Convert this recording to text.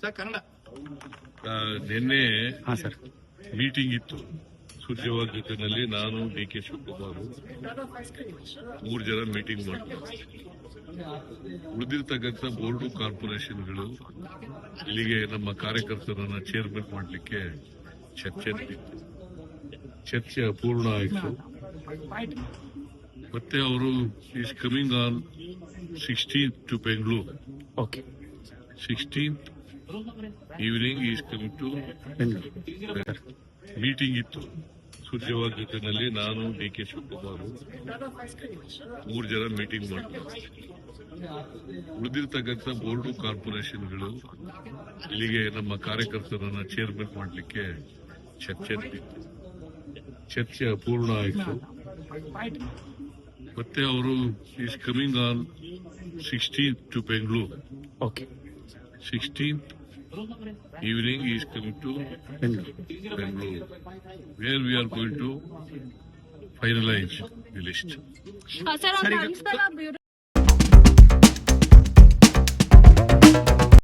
Sir Kannada. ನಿನ್ನೆ ಹಾ sir meeting ಇತ್ತು. ಸುರ್ಜೇವಾಲ ಜೊತೆನಲ್ಲಿ ನಾನು ಡಿ ಕೆ ಶಿವಕುಮಾರ್ ಮೂರು ಜನ ಮೀಟಿಂಗ್ ಮಾಡ್ತೀವಿ ಉಳಿದಿರ್ತಕ್ಕಂಥ ಬೋರ್ಡು ಕಾರ್ಪೊರೇಷನ್ಗಳು ಇಲ್ಲಿಗೆ ನಮ್ಮ ಕಾರ್ಯಕರ್ತರನ್ನ ಚೇರ್ಮನ್ ಮಾಡಲಿಕ್ಕೆ ಚರ್ಚೆ ಚರ್ಚೆ ಅಪೂರ್ಣ ಆಯಿತು. ಮತ್ತೆ ಅವರು is coming on sixteen to Bengaluru okay sixteenth evening is coming to meeting ಇತ್ತು. ಸೂರ್ಯವಾದ ಜೊತೆನಲ್ಲಿ ನಾನು ಡಿ ಕೆ ಶಿವಕುಮಾರ್ ಮೂರು ಜನ ಮೀಟಿಂಗ್ ಮಾಡ್ತಾರೆ ಉಳಿದಿರ್ತಕ್ಕಂಥ ಬೋರ್ಡು ಕಾರ್ಪೊರೇಷನ್ಗಳು ಇಲ್ಲಿಗೆ ನಮ್ಮ ಕಾರ್ಯಕರ್ತರನ್ನ ಚೇರ್ಮನ್ ಮಾಡಲಿಕ್ಕೆ ಚರ್ಚೆ ಚರ್ಚೆ ಅಪೂರ್ಣ ಆಯಿತು. ಮತ್ತೆ ಅವರು is coming on sixteen to Bengaluru okay sixteenth evening is coming to Bengaluru where we are going to finalise the list sir ಅವ್ರ ಬ್ಯೂರೋ